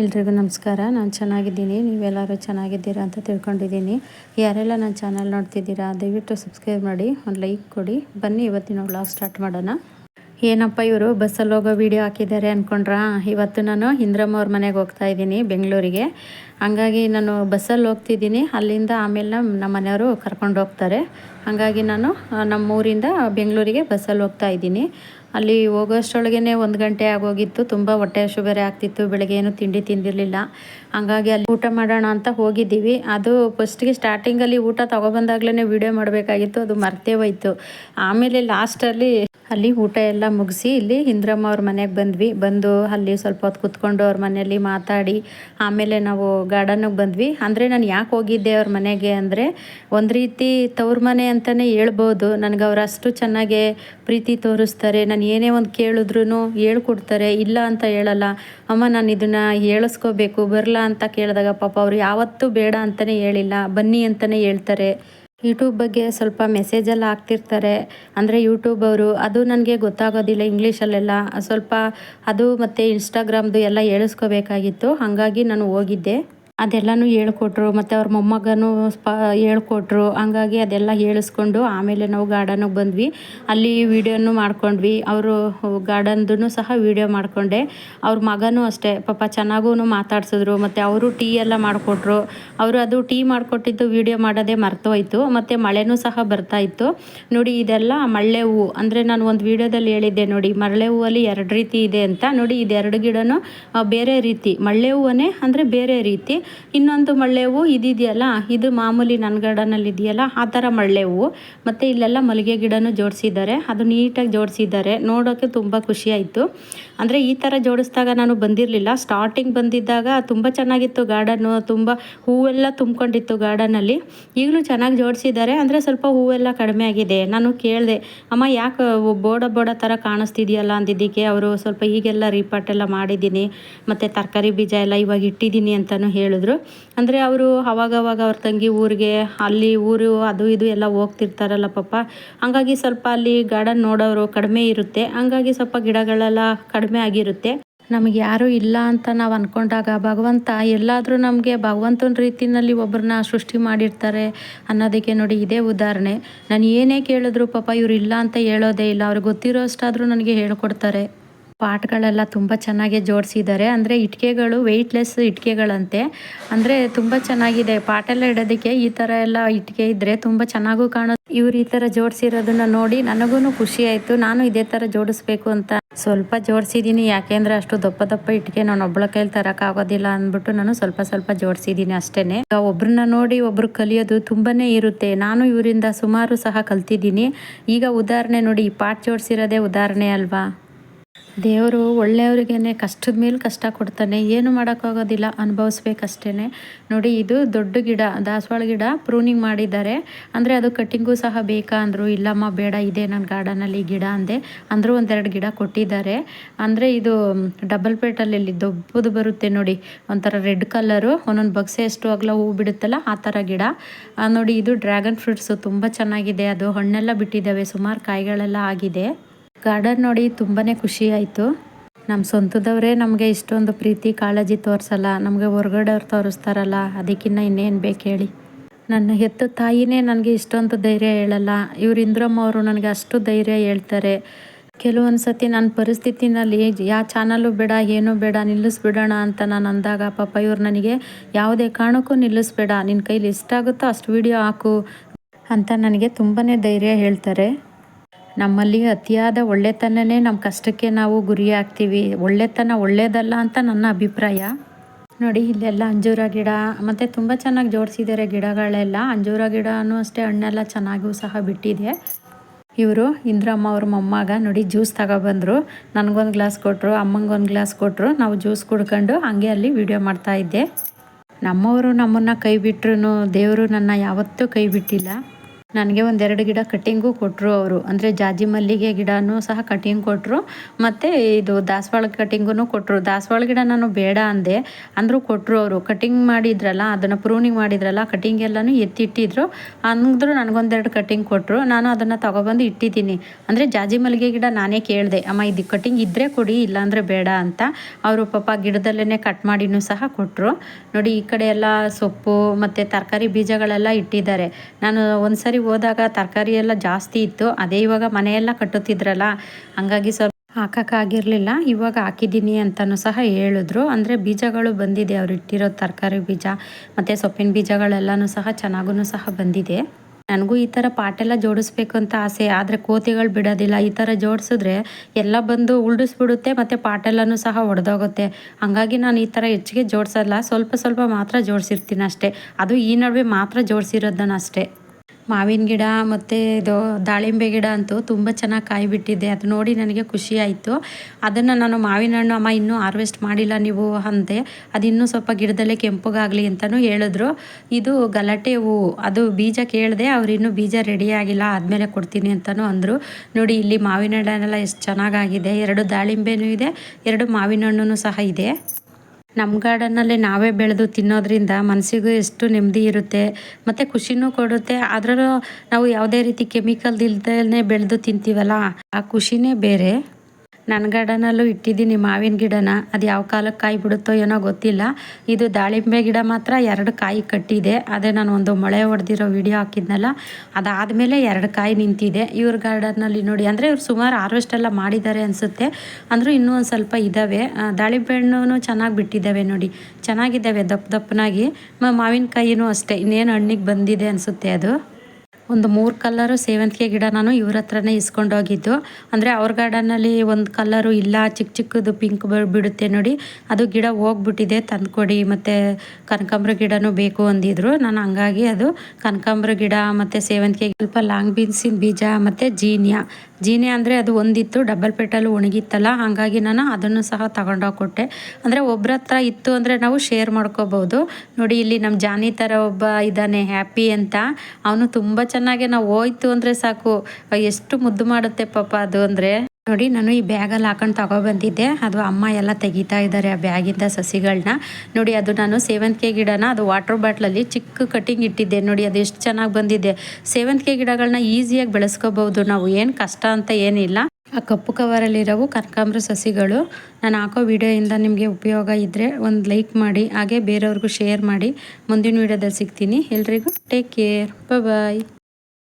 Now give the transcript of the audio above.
ಎಲ್ರಿಗೂ ನಮಸ್ಕಾರ. ನಾನು ಚೆನ್ನಾಗಿದ್ದೀನಿ. ನೀವೆಲ್ಲರೂ ಚೆನ್ನಾಗಿದ್ದೀರಾ ಅಂತ ತಿಳ್ಕೊಂಡಿದ್ದೀನಿ. ಯಾರೆಲ್ಲ ನನ್ನ ಚಾನಲ್ ನೋಡ್ತಿದ್ದೀರಾ, ದಯವಿಟ್ಟು ಸಬ್ಸ್ಕ್ರೈಬ್ ಮಾಡಿ, ಒಂದು ಲೈಕ್ ಕೊಡಿ. ಬನ್ನಿ ಇವತ್ತಿನ ವ್ಲಾಗ್ ಸ್ಟಾರ್ಟ್ ಮಾಡೋಣ. ಏನಪ್ಪ ಇವರು, ಬಸ್ಸಲ್ಲಿ ಹೋಗೋ ವೀಡಿಯೋ ಹಾಕಿದ್ದಾರೆ ಅಂದ್ಕೊಂಡ್ರಾ ಇವತ್ತು ನಾನು ಇಂದ್ರಮ್ಮ ಅವ್ರ ಮನೆಗೆ ಹೋಗ್ತಾ ಇದ್ದೀನಿ, ಬೆಂಗಳೂರಿಗೆ. ಹಂಗಾಗಿ ನಾನು ಬಸ್ಸಲ್ಲಿ ಹೋಗ್ತಿದ್ದೀನಿ. ಅಲ್ಲಿಂದ ಆಮೇಲೆ ನಮ್ಮ ಮನೆಯವರು ಕರ್ಕೊಂಡು ಹೋಗ್ತಾರೆ. ಹಾಗಾಗಿ ನಾನು ನಮ್ಮ ಊರಿಂದ ಬೆಂಗಳೂರಿಗೆ ಬಸ್ಸಲ್ಲಿ ಹೋಗ್ತಾ ಇದ್ದೀನಿ. ಅಲ್ಲಿ ಹೋಗೋಷ್ಟೊಳಗೇ ಒಂದು ಗಂಟೆ ಆಗೋಗಿತ್ತು. ತುಂಬ ಹೊಟ್ಟೆ ಬೇರೆ ಆಗ್ತಿತ್ತು. ಬೆಳಗ್ಗೆ ಏನು ತಿಂಡಿ ತಿಂದಿರಲಿಲ್ಲ. ಹಂಗಾಗಿ ಅಲ್ಲಿ ಊಟ ಮಾಡೋಣ ಅಂತ ಹೋಗಿದ್ದೀವಿ. ಅದು ಫಸ್ಟ್ಗೆ ಸ್ಟಾರ್ಟಿಂಗಲ್ಲಿ ಊಟ ತೊಗೊಬಂದಾಗ್ಲೇ ವಿಡಿಯೋ ಮಾಡಬೇಕಾಗಿತ್ತು. ಅದು ಮರ್ತೇ ಹೋಯ್ತು. ಆಮೇಲೆ ಲಾಸ್ಟಲ್ಲಿ ಅಲ್ಲಿ ಊಟ ಎಲ್ಲ ಮುಗಿಸಿ ಇಲ್ಲಿ ಇಂದ್ರಮ್ಮ ಅವ್ರ ಮನೆಗೆ ಬಂದ್ವಿ. ಬಂದು ಅಲ್ಲಿ ಸ್ವಲ್ಪ ಹೊತ್ತು ಕುತ್ಕೊಂಡು ಅವ್ರ ಮನೆಯಲ್ಲಿ ಮಾತಾಡಿ, ಆಮೇಲೆ ನಾವು ಗಾರ್ಡನ್ಗೆ ಬಂದ್ವಿ. ಅಂದರೆ ನಾನು ಯಾಕೆ ಹೋಗಿದ್ದೆ ಅವ್ರ ಮನೆಗೆ ಅಂದರೆ ಒಂದು ರೀತಿ ತವ್ರ ಮನೆ ಅಂತಲೇ ಹೇಳ್ಬೋದು. ನನಗೆ ಅವ್ರು ಅಷ್ಟು ಚೆನ್ನಾಗೆ ಪ್ರೀತಿ ತೋರಿಸ್ತಾರೆ. ನಾನು ಏನೇ ಒಂದು ಕೇಳಿದ್ರು ಹೇಳ್ಕೊಡ್ತಾರೆ. ಇಲ್ಲ ಅಂತ ಹೇಳಲ್ಲ. ಅಮ್ಮ, ನಾನು ಇದನ್ನು ಹೇಳಿಸ್ಕೋಬೇಕು. ಬರಲ್ಲ ಅಂತ ಕೇಳಿದಾಗ ಪಾಪ ಅವರು ಯಾವತ್ತೂ ಬೇಡ ಅಂತಲೇ ಹೇಳಿಲ್ಲ. ಬನ್ನಿ ಅಂತಲೇ ಹೇಳ್ತಾರೆ. ಯೂಟ್ಯೂಬ್ ಬಗ್ಗೆ ಸ್ವಲ್ಪ ಮೆಸೇಜೆಲ್ಲ ಹಾಕ್ತಿರ್ತಾರೆ ಅಂದರೆ ಯೂಟ್ಯೂಬ್ ಅವರು, ಅದು ನನಗೆ ಗೊತ್ತಾಗೋದಿಲ್ಲ ಇಂಗ್ಲೀಷಲ್ಲೆಲ್ಲ ಸ್ವಲ್ಪ ಅದು ಮತ್ತು ಇನ್ಸ್ಟಾಗ್ರಾಮ್ದು ಎಲ್ಲ ಹೇಳಿಸ್ಕೋಬೇಕಾಗಿತ್ತು. ಹಾಗಾಗಿ ನಾನು ಹೋಗಿದ್ದೆ. ಅದೆಲ್ಲನೂ ಹೇಳ್ಕೊಟ್ರು. ಮತ್ತು ಅವ್ರ ಮೊಮ್ಮಗನೂ ಸ್ಪ, ಹೇಳ್ಕೊಟ್ರು. ಹಂಗಾಗಿ ಅದೆಲ್ಲ ಹೇಳಿಸ್ಕೊಂಡು ಆಮೇಲೆ ನಾವು ಗಾರ್ಡನಿಗೆ ಬಂದ್ವಿ. ಅಲ್ಲಿ ವೀಡಿಯೋನು ಮಾಡ್ಕೊಂಡ್ವಿ. ಅವರು ಗಾರ್ಡನ್ದು ಸಹ ವೀಡಿಯೋ ಮಾಡಿಕೊಂಡೆ. ಅವ್ರ ಮಗನೂ ಅಷ್ಟೇ. ಪಾಪ ಚೆನ್ನಾಗೂ ಮಾತಾಡಿಸಿದ್ರು. ಮತ್ತು ಅವರು ಟೀ ಎಲ್ಲ ಮಾಡಿಕೊಟ್ರು. ಅವರು ಅದು ಟೀ ಮಾಡಿಕೊಟ್ಟಿದ್ದು ವೀಡಿಯೋ ಮಾಡೋದೇ ಮರ್ತೋಯ್ತು. ಮತ್ತು ಮಳೆನೂ ಸಹ ಬರ್ತಾ ಇತ್ತು. ನೋಡಿ, ಇದೆಲ್ಲ ಮಳ್ಳೆ ಹೂವು ಅಂದರೆ ನಾನು ಒಂದು ವೀಡಿಯೋದಲ್ಲಿ ಹೇಳಿದ್ದೆ ನೋಡಿ ಮರಳೆ ಹೂವಲ್ಲಿ ಎರಡು ರೀತಿ ಇದೆ ಅಂತ. ನೋಡಿ, ಇದೆರಡು ಗಿಡನೂ ಬೇರೆ ರೀತಿ. ಮಳ್ಳೆ ಹೂವನೇ ಅಂದರೆ ಬೇರೆ ರೀತಿ. ಇನ್ನೊಂದು ಮಳ್ಳೆ ಹೂವು ಇದಿದೆಯಲ್ಲ, ಇದು ಮಾಮೂಲಿ ನನ್ನ ಗಾರ್ಡನಲ್ಲಿ ಇದೆಯಲ್ಲ, ಆ ಥರ ಮಳ್ಳೆ ಹೂವು ಮತ್ತು ಇಲ್ಲೆಲ್ಲ ಮಲ್ಲಿಗೆ ಗಿಡನೂ ಜೋಡಿಸಿದ್ದಾರೆ. ಅದು ನೀಟಾಗಿ ಜೋಡಿಸಿದ್ದಾರೆ. ನೋಡೋಕ್ಕೆ ತುಂಬ ಖುಷಿ ಆಯಿತು ಅಂದರೆ ಈ ಥರ ಜೋಡಿಸಿದಾಗ ನಾನು ಬಂದಿರಲಿಲ್ಲ. ಸ್ಟಾರ್ಟಿಂಗ್ ಬಂದಿದ್ದಾಗ ತುಂಬ ಚೆನ್ನಾಗಿತ್ತು ಗಾರ್ಡನ್ನು, ತುಂಬ ಹೂವೆಲ್ಲ ತುಂಬ್ಕೊಂಡಿತ್ತು ಗಾರ್ಡನಲ್ಲಿ. ಈಗಲೂ ಚೆನ್ನಾಗಿ ಜೋಡಿಸಿದ್ದಾರೆ. ಅಂದರೆ ಸ್ವಲ್ಪ ಹೂವೆಲ್ಲ ಕಡಿಮೆ ಆಗಿದೆ. ನಾನು ಕೇಳಿದೆ, ಅಮ್ಮ, ಯಾಕೆ ಬೋಡ ಬೋಡ ಥರ ಕಾಣಿಸ್ತಿದೆಯಲ್ಲ? ಅಂದಿದ್ದಕ್ಕೆ ಅವರು, ಸ್ವಲ್ಪ ಈಗೆಲ್ಲ ರೀಪಾಟೆಲ್ಲ ಮಾಡಿದ್ದೀನಿ. ಮತ್ತು ತರಕಾರಿ ಬೀಜ ಎಲ್ಲ ಇವಾಗ ಇಟ್ಟಿದ್ದೀನಿ ಅಂತಲೂ ಹೇಳಿದ್ರು. ಅಂದರೆ ಅವರು ಅವಾಗವಾಗ ಅವ್ರ ತಂಗಿ ಊರಿಗೆ, ಅಲ್ಲಿ ಊರು ಅದು ಇದು ಎಲ್ಲ ಹೋಗ್ತಿರ್ತಾರಲ್ಲ ಪಾಪ. ಹಂಗಾಗಿ ಸ್ವಲ್ಪ ಅಲ್ಲಿ ಗಾರ್ಡನ್ ನೋಡೋರು ಕಡಿಮೆ ಇರುತ್ತೆ. ಹಂಗಾಗಿ ಸ್ವಲ್ಪ ಗಿಡಗಳೆಲ್ಲ ಕಡಿಮೆ ಆಗಿರುತ್ತೆ. ನಮಗೆ ಯಾರೂ ಇಲ್ಲ ಅಂತ ನಾವು ಅಂದ್ಕೊಂಡಾಗ ಭಗವಂತ ಎಲ್ಲಾದರೂ ನಮಗೆ ಭಗವಂತನ ರೀತಿಯಲ್ಲಿ ಒಬ್ಬರನ್ನ ಸೃಷ್ಟಿ ಮಾಡಿರ್ತಾರೆ ಅನ್ನೋದಕ್ಕೆ ನೋಡಿ ಇದೇ ಉದಾಹರಣೆ. ನಾನು ಏನೇ ಕೇಳಿದ್ರು ಪಾಪ ಇವ್ರು ಇಲ್ಲ ಅಂತ ಹೇಳೋದೇ ಇಲ್ಲ. ಅವ್ರಿಗೆ ಗೊತ್ತಿರೋಷ್ಟಾದರೂ ನನಗೆ ಹೇಳ್ಕೊಡ್ತಾರೆ. ಪಾಟ್ಗಳೆಲ್ಲ ತುಂಬ ಚೆನ್ನಾಗಿ ಜೋಡಿಸಿದ್ದಾರೆ. ಅಂದರೆ ಇಟ್ಕೆಗಳು ವೆಯ್ಟ್ಲೆಸ್ ಇಟ್ಕೆಗಳಂತೆ. ಅಂದರೆ ತುಂಬ ಚೆನ್ನಾಗಿದೆ. ಪಾಟೆಲ್ಲ ಇಡೋದಕ್ಕೆ ಈ ಥರ ಎಲ್ಲ ಇಟ್ಕೆ ಇದ್ದರೆ ತುಂಬ ಚೆನ್ನಾಗೂ ಕಾಣುತ್ತೆ. ಇವ್ರು ಈ ಥರ ಜೋಡಿಸಿರೋದನ್ನ ನೋಡಿ ನನಗೂ ಖುಷಿ ಆಯಿತು. ನಾನು ಇದೇ ಥರ ಜೋಡಿಸ್ಬೇಕು ಅಂತ ಸ್ವಲ್ಪ ಜೋಡಿಸಿದ್ದೀನಿ ಯಾಕೆಂದರೆ ಅಷ್ಟು ದಪ್ಪ ದಪ್ಪ ಇಟ್ಕೆ ನಾನು ಒಬ್ಬಳ ಕೈಲಿ ತರೋಕ್ಕಾಗೋದಿಲ್ಲ ಅಂದ್ಬಿಟ್ಟು ನಾನು ಸ್ವಲ್ಪ ಸ್ವಲ್ಪ ಜೋಡಿಸಿದ್ದೀನಿ ಅಷ್ಟೇ ಒಬ್ರನ್ನ ನೋಡಿ ಒಬ್ರು ಕಲಿಯೋದು ತುಂಬಾನೇ ಇರುತ್ತೆ. ನಾನು ಇವರಿಂದ ಸುಮಾರು ಸಹ ಕಲ್ತಿದ್ದೀನಿ ಈಗ ಉದಾಹರಣೆ ನೋಡಿ, ಈ ಪಾಟ್ ಜೋಡಿಸಿರೋದೇ ಉದಾಹರಣೆ ಅಲ್ವಾ? ದೇವರು ಒಳ್ಳೆಯವ್ರಿಗೇನೆ ಕಷ್ಟದ ಮೇಲೆ ಕಷ್ಟ ಕೊಡ್ತಾನೆ, ಏನು ಮಾಡೋಕ್ಕಾಗೋದಿಲ್ಲ ಅನುಭವಿಸ್ಬೇಕಷ್ಟೇ ನೋಡಿ, ಇದು ದೊಡ್ಡ ಗಿಡ, ದಾಸವಾಳ ಗಿಡ ಪ್ರೂನಿಂಗ್ ಮಾಡಿದ್ದಾರೆ. ಅಂದರೆ ಅದು ಕಟ್ಟಿಂಗು ಸಹ ಬೇಕಾ ಅಂದರು, ಇಲ್ಲಮ್ಮ, ಬೇಡ, ಇದೆ ನನ್ನ ಗಾರ್ಡನಲ್ಲಿ ಗಿಡ ಅಂದೆ. ಅಂದರೂ ಒಂದೆರಡು ಗಿಡ ಕೊಟ್ಟಿದ್ದಾರೆ. ಅಂದರೆ ಇದು ಡಬಲ್ ಪೇಟಲ್ಲಿ ದೊಬ್ಬದು ಬರುತ್ತೆ ನೋಡಿ, ಒಂಥರ ರೆಡ್ ಕಲರು, ಒಂದೊಂದು ಬಗ್ಸೆ ಎಷ್ಟು ಆಗಲ ಹೂ ಬಿಡುತ್ತಲ್ಲ, ಆ ಥರ ಗಿಡ. ನೋಡಿ, ಇದು ಡ್ರ್ಯಾಗನ್ ಫ್ರೂಟ್ಸು, ತುಂಬ ಚೆನ್ನಾಗಿದೆ. ಅದು ಹಣ್ಣೆಲ್ಲ ಬಿಟ್ಟಿದ್ದಾವೆ, ಸುಮಾರು ಕಾಯಿಗಳೆಲ್ಲ ಆಗಿದೆ. ಗಾರ್ಡನ್ ನೋಡಿ ತುಂಬಾ ಖುಷಿ ಆಯಿತು. ನಮ್ಮ ಸ್ವಂತದವರೇ ನಮಗೆ ಇಷ್ಟೊಂದು ಪ್ರೀತಿ ಕಾಳಜಿ ತೋರಿಸಲ್ಲ, ನಮಗೆ ಹೊರ್ಗಡೆಯವ್ರು ತೋರಿಸ್ತಾರಲ್ಲ, ಅದಕ್ಕಿನ್ನ ಇನ್ನೇನು ಬೇಕು ಹೇಳಿ. ನನ್ನ ಹೆತ್ತ ತಾಯಿನೇ ನನಗೆ ಇಷ್ಟೊಂದು ಧೈರ್ಯ ಹೇಳಲ್ಲ. ಇವ್ರು ಇಂದ್ರಮ್ಮ ಅವರು ನನಗೆ ಅಷ್ಟು ಧೈರ್ಯ ಹೇಳ್ತಾರೆ. ಕೆಲವೊಂದು ಸತಿ ನನ್ನ ಪರಿಸ್ಥಿತಿನಲ್ಲಿ ಯಾವ ಚಾನಲ್ಲು ಬೇಡ, ಏನೂ ಬೇಡ, ನಿಲ್ಲಿಸ್ಬಿಡೋಣ ಅಂತ ನಾನು ಅಂದಾಗ, ಪಾಪ ಇವ್ರು ನನಗೆ ಯಾವುದೇ ಕಾರಣಕ್ಕೂ ನಿಲ್ಲಿಸ್ಬೇಡ ನಿನ್ನ ಕೈಲಿ ಎಷ್ಟಾಗುತ್ತೋ ಅಷ್ಟು ವಿಡಿಯೋ ಹಾಕು ಅಂತ ನನಗೆ ತುಂಬಾ ಧೈರ್ಯ ಹೇಳ್ತಾರೆ. ನಮ್ಮಲ್ಲಿ ಅತಿಯಾದ ಒಳ್ಳೆತನನೇ ನಮ್ಮ ಕಷ್ಟಕ್ಕೆ ನಾವು ಗುರಿ ಆಗ್ತೀವಿ ಒಳ್ಳೆತನ ಒಳ್ಳೇದಲ್ಲ ಅಂತ ನನ್ನ ಅಭಿಪ್ರಾಯ. ನೋಡಿ, ಇಲ್ಲೆಲ್ಲ ಅಂಜೂರ ಗಿಡ, ಮತ್ತು ತುಂಬ ಚೆನ್ನಾಗಿ ಜೋಡಿಸಿದ್ದಾರೆ ಗಿಡಗಳೆಲ್ಲ. ಅಂಜೂರ ಗಿಡನೂ ಅಷ್ಟೇ ಹಣ್ಣೆಲ್ಲ ಚೆನ್ನಾಗೂ ಸಹ ಬಿಟ್ಟಿದೆ. ಇವರು ಇಂದ್ರಮ್ಮ ಅವ್ರ ಮೊಮ್ಮಗ, ನೋಡಿ, ಜ್ಯೂಸ್ ತಗೊಬಂದರು. ನನಗೊಂದು ಗ್ಲಾಸ್ ಕೊಟ್ಟರು ಅಮ್ಮಂಗೊಂದು ಗ್ಲಾಸ್ ಕೊಟ್ಟರು ನಾವು ಜ್ಯೂಸ್ ಕುಡ್ಕೊಂಡು ಹಂಗೆ ಅಲ್ಲಿ ವೀಡಿಯೋ ಮಾಡ್ತಾಯಿದ್ದೆ ನಮ್ಮವರು ನಮ್ಮನ್ನು ಕೈ ಬಿಟ್ರು ದೇವರು ನನ್ನ ಯಾವತ್ತೂ ಕೈ ಬಿಟ್ಟಿಲ್ಲ. ನನಗೆ ಒಂದೆರಡು ಗಿಡ ಕಟ್ಟಿಂಗು ಕೊಟ್ಟರು ಅವರು. ಅಂದರೆ ಜಾಜಿ ಮಲ್ಲಿಗೆ ಗಿಡನೂ ಸಹ ಕಟ್ಟಿಂಗ್ ಕೊಟ್ಟರು ಮತ್ತು ಇದು ದಾಸವಾಳ ಕಟ್ಟಿಂಗೂ ಕೊಟ್ಟರು ದಾಸವಾಳ ಗಿಡ ನಾನು ಬೇಡ ಅಂದೆ. ಅಂದರೂ ಕೊಟ್ಟರು ಅವರು. ಕಟ್ಟಿಂಗ್ ಮಾಡಿದ್ರಲ್ಲ, ಅದನ್ನು ಪ್ರೂನಿಂಗ್ ಮಾಡಿದ್ರಲ್ಲ ಕಟಿಂಗ್ ಎಲ್ಲನೂ ಎತ್ತಿಟ್ಟಿದ್ರು. ಅಂದರೂ ನನಗೊಂದೆರಡು ಕಟಿಂಗ್ ಕೊಟ್ಟರು ನಾನು ಅದನ್ನು ತೊಗೊಬಂದು ಇಟ್ಟಿದ್ದೀನಿ. ಅಂದರೆ ಜಾಜಿ ಮಲ್ಲಿಗೆ ಗಿಡ ನಾನೇ ಕೇಳಿದೆ, ಅಮ್ಮ, ಇದು ಕಟ್ಟಿಂಗ್ ಇದ್ದರೆ ಕೊಡಿ, ಇಲ್ಲಾಂದರೆ ಬೇಡ ಅಂತ. ಅವರು ಪಾಪ ಗಿಡದಲ್ಲೇ ಕಟ್ ಮಾಡಿನೂ ಸಹ ಕೊಟ್ಟರು ನೋಡಿ, ಈ ಕಡೆ ಎಲ್ಲ ಸೊಪ್ಪು ಮತ್ತು ತರಕಾರಿ ಬೀಜಗಳೆಲ್ಲ ಇಟ್ಟಿದ್ದಾರೆ. ನಾನು ಒಂದು ಹೋದಾಗ ತರಕಾರಿ ಎಲ್ಲ ಜಾಸ್ತಿ ಇತ್ತು. ಅದೇ ಇವಾಗ ಮನೆಯೆಲ್ಲ ಕಟ್ಟುತ್ತಿದ್ರಲ್ಲ, ಹಂಗಾಗಿ ಸ್ವಲ್ಪ ಹಾಕೋಕ್ಕಾಗಿರಲಿಲ್ಲ. ಇವಾಗ ಹಾಕಿದ್ದೀನಿ ಅಂತಲೂ ಸಹ ಹೇಳಿದ್ರು. ಅಂದರೆ ಬೀಜಗಳು ಬಂದಿದೆ, ಅವ್ರು ಇಟ್ಟಿರೋ ತರಕಾರಿ ಬೀಜ, ಮತ್ತು ಸೊಪ್ಪಿನ ಬೀಜಗಳೆಲ್ಲನೂ ಸಹ ಚೆನ್ನಾಗೂ ಸಹ ಬಂದಿದೆ. ನನಗೂ ಈ ಥರ ಪಾಟೆಲ್ಲ ಜೋಡಿಸ್ಬೇಕು ಅಂತ ಆಸೆ. ಆದರೆ ಕೋತಿಗಳು ಬಿಡೋದಿಲ್ಲ. ಈ ಥರ ಜೋಡಿಸಿದ್ರೆ ಎಲ್ಲ ಬಂದು ಉಲ್ಡಿಸ್ಬಿಡುತ್ತೆ ಮತ್ತು ಪಾಟೆಲ್ಲನೂ ಸಹ ಒಡೆದೋಗುತ್ತೆ. ಹಾಗಾಗಿ ನಾನು ಈ ಥರ ಹೆಚ್ಚಿಗೆ ಜೋಡಿಸಲ್ಲ. ಸ್ವಲ್ಪ ಸ್ವಲ್ಪ ಮಾತ್ರ ಜೋಡಿಸಿರ್ತೀನಿ ಅಷ್ಟೇ. ಅದು ಈ ನಡುವೆ ಮಾತ್ರ ಜೋಡಿಸಿರೋದನ್ನ ಅಷ್ಟೇ ಮಾವಿನ ಗಿಡ ಮತ್ತು ಇದು ದಾಳಿಂಬೆ ಗಿಡ ಅಂತೂ ತುಂಬ ಚೆನ್ನಾಗಿ ಕಾಯಿ ಬಿಟ್ಟಿದೆ ಅದು ನೋಡಿ ನನಗೆ ಖುಷಿ ಆಯಿತು. ಅದನ್ನು ನಾನು ಮಾವಿನ ಹಣ್ಣು ಅಮ್ಮ ಇನ್ನೂ ಹಾರ್ವೆಸ್ಟ್ ಮಾಡಿಲ್ಲ ನೀವು ಅಂತೆ ಅದು ಇನ್ನೂ ಸ್ವಲ್ಪ ಗಿಡದಲ್ಲೇ ಕೆಂಪಗಾಗಲಿ ಅಂತಲೂ ಹೇಳಿದ್ರು. ಇದು ಗಲಾಟೆ ಹೂವು ಅದು ಬೀಜ ಕೇಳಿದೆ ಅವ್ರು ಇನ್ನೂ ಬೀಜ ರೆಡಿ ಆಗಿಲ್ಲ, ಆದಮೇಲೆ ಕೊಡ್ತೀನಿ ಅಂತಲೂ ಅಂದರು. ನೋಡಿ ಇಲ್ಲಿ ಮಾವಿನ ಹಣ್ಣೆಲ್ಲ ಎಷ್ಟು ಚೆನ್ನಾಗಾಗಿದೆ. ಎರಡು ದಾಳಿಂಬೆನೂ ಇದೆ, ಎರಡು ಮಾವಿನ ಹಣ್ಣು ಸಹ ಇದೆ. ನಮ್ಮ ಗಾರ್ಡನ್ನಲ್ಲಿ ನಾವೇ ಬೆಳೆದು ತಿನ್ನೋದ್ರಿಂದ ಮನಸ್ಸಿಗೂ ಎಷ್ಟು ನೆಮ್ಮದಿ ಇರುತ್ತೆ, ಮತ್ತು ಖುಷಿನೂ ಕೊಡುತ್ತೆ. ಅದರಲ್ಲೂ ನಾವು ಯಾವುದೇ ರೀತಿ ಕೆಮಿಕಲ್ದಿಲ್ದೇ ಬೆಳೆದು ತಿಂತೀವಲ್ಲ, ಆ ಖುಷಿನೇ ಬೇರೆ. ನನ್ನ ಗಾರ್ಡನಲ್ಲೂ ಇಟ್ಟಿದ್ದೀನಿ ಮಾವಿನ ಗಿಡನ. ಅದು ಯಾವ ಕಾಲಕ್ಕೆ ಕಾಯಿ ಬಿಡುತ್ತೋ ಏನೋ ಗೊತ್ತಿಲ್ಲ. ಇದು ದಾಳಿಂಬೆ ಗಿಡ ಮಾತ್ರ ಎರಡು ಕಾಯಿ ಕಟ್ಟಿದೆ. ಅದೇ ನಾನು ಒಂದು ಮೊಳೆ ಹೊಡೆದಿರೋ ವಿಡಿಯೋ ಹಾಕಿದ್ನಲ್ಲ, ಅದಾದಮೇಲೆ ಎರಡು ಕಾಯಿ ನಿಂತಿದೆ. ಇವ್ರ ಗಾರ್ಡನ್ನಲ್ಲಿ ನೋಡಿ, ಅಂದರೆ ಇವ್ರು ಸುಮಾರು ಹಾರ್ವೆಸ್ಟ್ ಎಲ್ಲ ಮಾಡಿದ್ದಾರೆ ಅನಿಸುತ್ತೆ. ಅಂದರೂ ಇನ್ನೂ ಒಂದು ಸ್ವಲ್ಪ ಇದ್ದಾವೆ ದಾಳಿಂಬೆ ಹಣ್ಣು ಚೆನ್ನಾಗಿ ಬಿಟ್ಟಿದ್ದಾವೆ ನೋಡಿ. ಚೆನ್ನಾಗಿದ್ದಾವೆ ದಪ್ಪ ದಪ್ಪನಾಗಿ. ಮಾವಿನಕಾಯಿನೂ ಅಷ್ಟೇ. ಇನ್ನೇನು ಹಣ್ಣಿಗೆ ಬಂದಿದೆ ಅನಿಸುತ್ತೆ ಅದು. ಒಂದು ಮೂರು ಕಲ್ಲರು ಸೇವಂತಿಗೆ ಗಿಡ ನಾನು ಇವ್ರ ಹತ್ರನೇ ಇಸ್ಕೊಂಡೋಗಿದ್ದು ಅಂದರೆ ಅವ್ರ ಗಾರ್ಡನಲ್ಲಿ ಒಂದು ಕಲ್ಲರು ಇಲ್ಲ ಚಿಕ್ಕ ಚಿಕ್ಕದು ಪಿಂಕ್ ಬಿಡುತ್ತೆ ನೋಡಿ. ಅದು ಗಿಡ ಹೋಗ್ಬಿಟ್ಟಿದೆ, ತಂದುಕೊಡಿ, ಮತ್ತು ಕನಕಾಂಬ್ರ ಗಿಡನೂ ಬೇಕು ಅಂದಿದ್ರು. ನಾನು ಹಂಗಾಗಿ ಅದು ಕನಕಾಂಬ್ರ ಗಿಡ ಮತ್ತು ಸೇವಂತಿಗೆ ಸ್ವಲ್ಪ ಲಾಂಗ್ ಬೀನ್ಸಿನ ಬೀಜ ಮತ್ತು ಜೀನಿಯಾ. ಜೀನಿ ಅಂದರೆ ಅದು ಒಂದಿತ್ತು, ಡಬಲ್ ಪೆಟಲು ಒಣಗಿತ್ತಲ್ಲ, ಹಾಗಾಗಿ ನಾನು ಅದನ್ನು ಸಹ ತಗೊಂಡೋಗಿ ಕೊಟ್ಟೆ ಅಂದರೆ ಒಬ್ಬರ ಹತ್ರ ಇತ್ತು ಅಂದರೆ ನಾವು ಶೇರ್ ಮಾಡ್ಕೋಬೋದು. ನೋಡಿ, ಇಲ್ಲಿ ನಮ್ಮ ಜಾನಿ ಥರ ಒಬ್ಬ ಇದ್ದಾನೆ, ಹ್ಯಾಪಿ ಅಂತ. ಅವನು ತುಂಬ ಚೆನ್ನಾಗಿ ನಾವು ಹೋಯ್ತು ಅಂದರೆ ಸಾಕು. ಎಷ್ಟು ಮುದ್ದು ಮಾಡುತ್ತೆ ಪಾಪ ಅದು ಅಂದರೆ. ನೋಡಿ, ನಾನು ಈ ಬ್ಯಾಗಲ್ಲಿ ಹಾಕೊಂಡು ತಗೊಬಂದಿದ್ದೆ. ಅದು ಅಮ್ಮ ಎಲ್ಲ ತೆಗಿತಾ ಇದ್ದಾರೆ ಆ ಬ್ಯಾಗಿಂದ ಸಸಿಗಳನ್ನ ನೋಡಿ, ಅದು ನಾನು ಸೇವಂತಿಗೆ ಗಿಡನ ಅದು ವಾಟರ್ ಬಾಟ್ಲಲ್ಲಿ ಚಿಕ್ಕ ಕಟ್ಟಿಂಗ್ ಇಟ್ಟಿದ್ದೆ. ನೋಡಿ, ಅದು ಎಷ್ಟು ಚೆನ್ನಾಗಿ ಬಂದಿದೆ. ಸೇವಂತಿಗೆ ಗಿಡಗಳನ್ನ ಈಸಿಯಾಗಿ ಬೆಳೆಸ್ಕೋಬಹುದು ನಾವು. ಏನು ಕಷ್ಟ ಅಂತ ಏನಿಲ್ಲ. ಆ ಕಪ್ಪು ಕವರಲ್ಲಿರೋವು ಕನಕಾಂಬ್ರ ಸಸಿಗಳು. ನಾನು ಹಾಕೋ ವಿಡಿಯೋಯಿಂದ ನಿಮಗೆ ಉಪಯೋಗ ಇದ್ದರೆ ಒಂದು ಲೈಕ್ ಮಾಡಿ, ಹಾಗೆ ಬೇರೆಯವ್ರಿಗೂ ಶೇರ್ ಮಾಡಿ. ಮುಂದಿನ ವಿಡಿಯೋದಲ್ಲಿ ಸಿಗ್ತೀನಿ. ಎಲ್ರಿಗೂ ಟೇಕ್ ಕೇರ್ ಬಾಯ್